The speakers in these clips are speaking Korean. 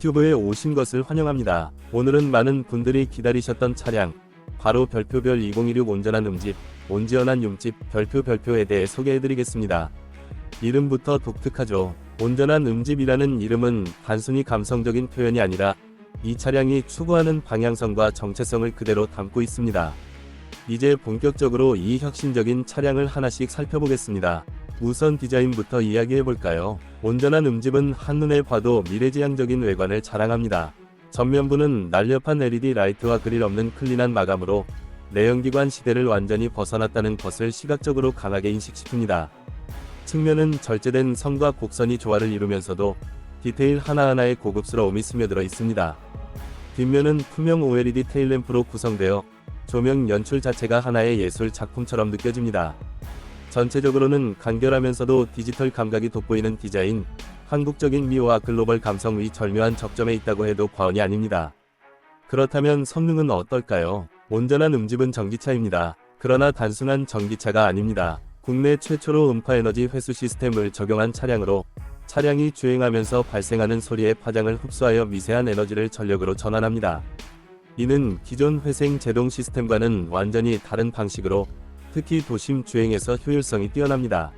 유튜브에 오신 것을 환영합니다. 오늘은 많은 분들이 기다리셨던 차량, 바로 별표별 2016 온전한 음집, 온지연한 윰집 별표 별표에 대해 소개해드리겠습니다. 이름부터 독특하죠. 온전한 음집이라는 이름은 단순히 감성적인 표현이 아니라 이 차량이 추구하는 방향성과 정체성을 그대로 담고 있습니다. 이제 본격적으로 이 혁신적인 차량을 하나씩 살펴보겠습니다. 우선 디자인부터 이야기해볼까요? 온전한 음집은 한눈에 봐도 미래지향적인 외관을 자랑합니다. 전면부는 날렵한 LED 라이트와 그릴 없는 클린한 마감으로 내연기관 시대를 완전히 벗어났다는 것을 시각적으로 강하게 인식시킵니다. 측면은 절제된 선과 곡선이 조화를 이루면서도 디테일 하나하나의 고급스러움이 스며들어 있습니다. 뒷면은 투명 OLED 테일램프로 구성되어 조명 연출 자체가 하나의 예술 작품처럼 느껴집니다. 전체적으로는 간결하면서도 디지털 감각이 돋보이는 디자인, 한국적인 미와 글로벌 감성의 절묘한 적점에 있다고 해도 과언이 아닙니다. 그렇다면 성능은 어떨까요? 온전한 음집은 전기차입니다. 그러나 단순한 전기차가 아닙니다. 국내 최초로 음파 에너지 회수 시스템을 적용한 차량으로 차량이 주행하면서 발생하는 소리의 파장을 흡수하여 미세한 에너지를 전력으로 전환합니다. 이는 기존 회생 제동 시스템과는 완전히 다른 방식으로 특히 도심 주행에서 효율성이 뛰어납니다.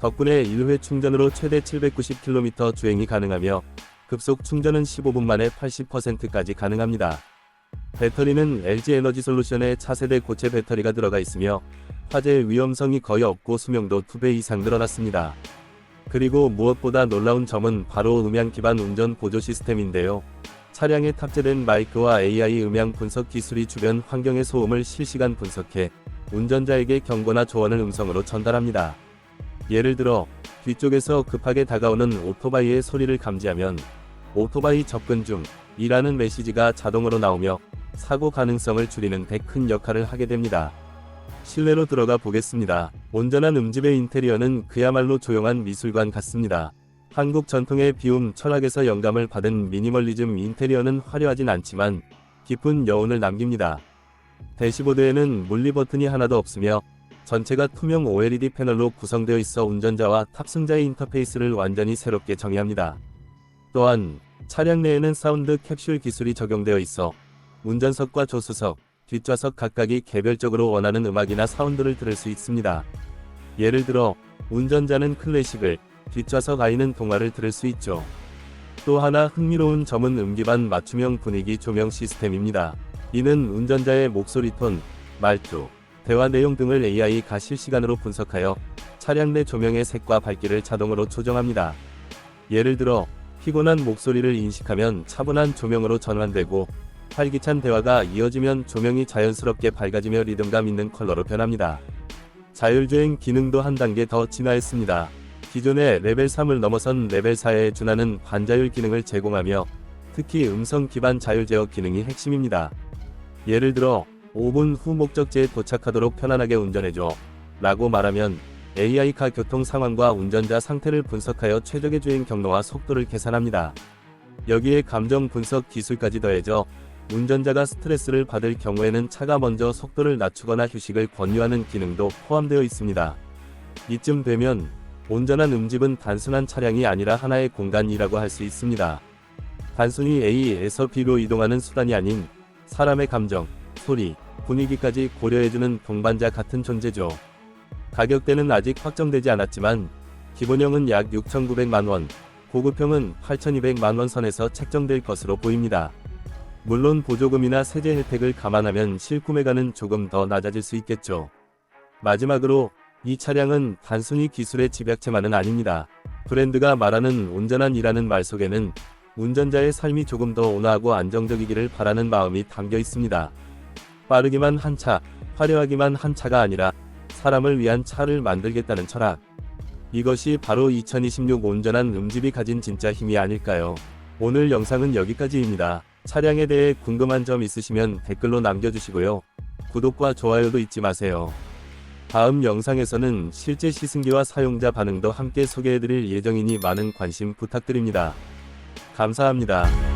덕분에 1회 충전으로 최대 790km 주행이 가능하며 급속 충전은 15분 만에 80%까지 가능합니다. 배터리는 LG 에너지 솔루션의 차세대 고체 배터리가 들어가 있으며 화재 위험성이 거의 없고 수명도 2배 이상 늘어났습니다. 그리고 무엇보다 놀라운 점은 바로 음향 기반 운전 보조 시스템인데요. 차량에 탑재된 마이크와 AI 음향 분석 기술이 주변 환경의 소음을 실시간 분석해 운전자에게 경고나 조언을 음성으로 전달합니다. 예를 들어 뒤쪽에서 급하게 다가오는 오토바이의 소리를 감지하면 오토바이 접근 중 이라는 메시지가 자동으로 나오며 사고 가능성을 줄이는 데 큰 역할을 하게 됩니다. 실내로 들어가 보겠습니다. 온전한 음집의 인테리어는 그야말로 조용한 미술관 같습니다. 한국 전통의 비움 철학에서 영감을 받은 미니멀리즘 인테리어는 화려하진 않지만 깊은 여운을 남깁니다. 대시보드에는 물리 버튼이 하나도 없으며 전체가 투명 OLED 패널로 구성되어 있어 운전자와 탑승자의 인터페이스를 완전히 새롭게 정의합니다. 또한 차량 내에는 사운드 캡슐 기술이 적용되어 있어 운전석과 조수석, 뒷좌석 각각이 개별적으로 원하는 음악이나 사운드를 들을 수 있습니다. 예를 들어 운전자는 클래식을, 뒷좌석 아이는 동화를 들을 수 있죠. 또 하나 흥미로운 점은 음기반 맞춤형 분위기 조명 시스템입니다. 이는 운전자의 목소리 톤, 말투, 대화 내용 등을 AI가 실시간으로 분석하여 차량 내 조명의 색과 밝기를 자동으로 조정합니다. 예를 들어 피곤한 목소리를 인식하면 차분한 조명으로 전환되고 활기찬 대화가 이어지면 조명이 자연스럽게 밝아지며 리듬감 있는 컬러로 변합니다. 자율주행 기능도 한 단계 더 진화했습니다. 기존의 레벨 3을 넘어선 레벨 4에 준하는 반자율 기능을 제공하며 특히 음성 기반 자율 제어 기능이 핵심입니다. 예를 들어 5분 후 목적지에 도착하도록 편안하게 운전해줘 라고 말하면 AI가 교통 상황과 운전자 상태를 분석하여 최적의 주행 경로와 속도를 계산합니다. 여기에 감정 분석 기술까지 더해져 운전자가 스트레스를 받을 경우에는 차가 먼저 속도를 낮추거나 휴식을 권유하는 기능도 포함되어 있습니다. 이쯤 되면 온전한 음집은 단순한 차량이 아니라 하나의 공간이라고 할 수 있습니다. 단순히 A에서 B로 이동하는 수단이 아닌 사람의 감정, 소리, 분위기까지 고려해주는 동반자 같은 존재죠. 가격대는 아직 확정되지 않았지만 기본형은 약 6,900만 원, 고급형은 8,200만 원 선에서 책정될 것으로 보입니다. 물론 보조금이나 세제 혜택을 감안하면 실구매가는 조금 더 낮아질 수 있겠죠. 마지막으로 이 차량은 단순히 기술의 집약체만은 아닙니다. 브랜드가 말하는 온전한 이라는 말 속에는 운전자의 삶이 조금 더 온화하고 안정적이기를 바라는 마음이 담겨 있습니다. 빠르기만 한 차, 화려하기만 한 차가 아니라 사람을 위한 차를 만들겠다는 철학. 이것이 바로 2026 온전한 음집이 가진 진짜 힘이 아닐까요? 오늘 영상은 여기까지입니다. 차량에 대해 궁금한 점 있으시면 댓글로 남겨주시고요. 구독과 좋아요도 잊지 마세요. 다음 영상에서는 실제 시승기와 사용자 반응도 함께 소개해드릴 예정이니 많은 관심 부탁드립니다. 감사합니다.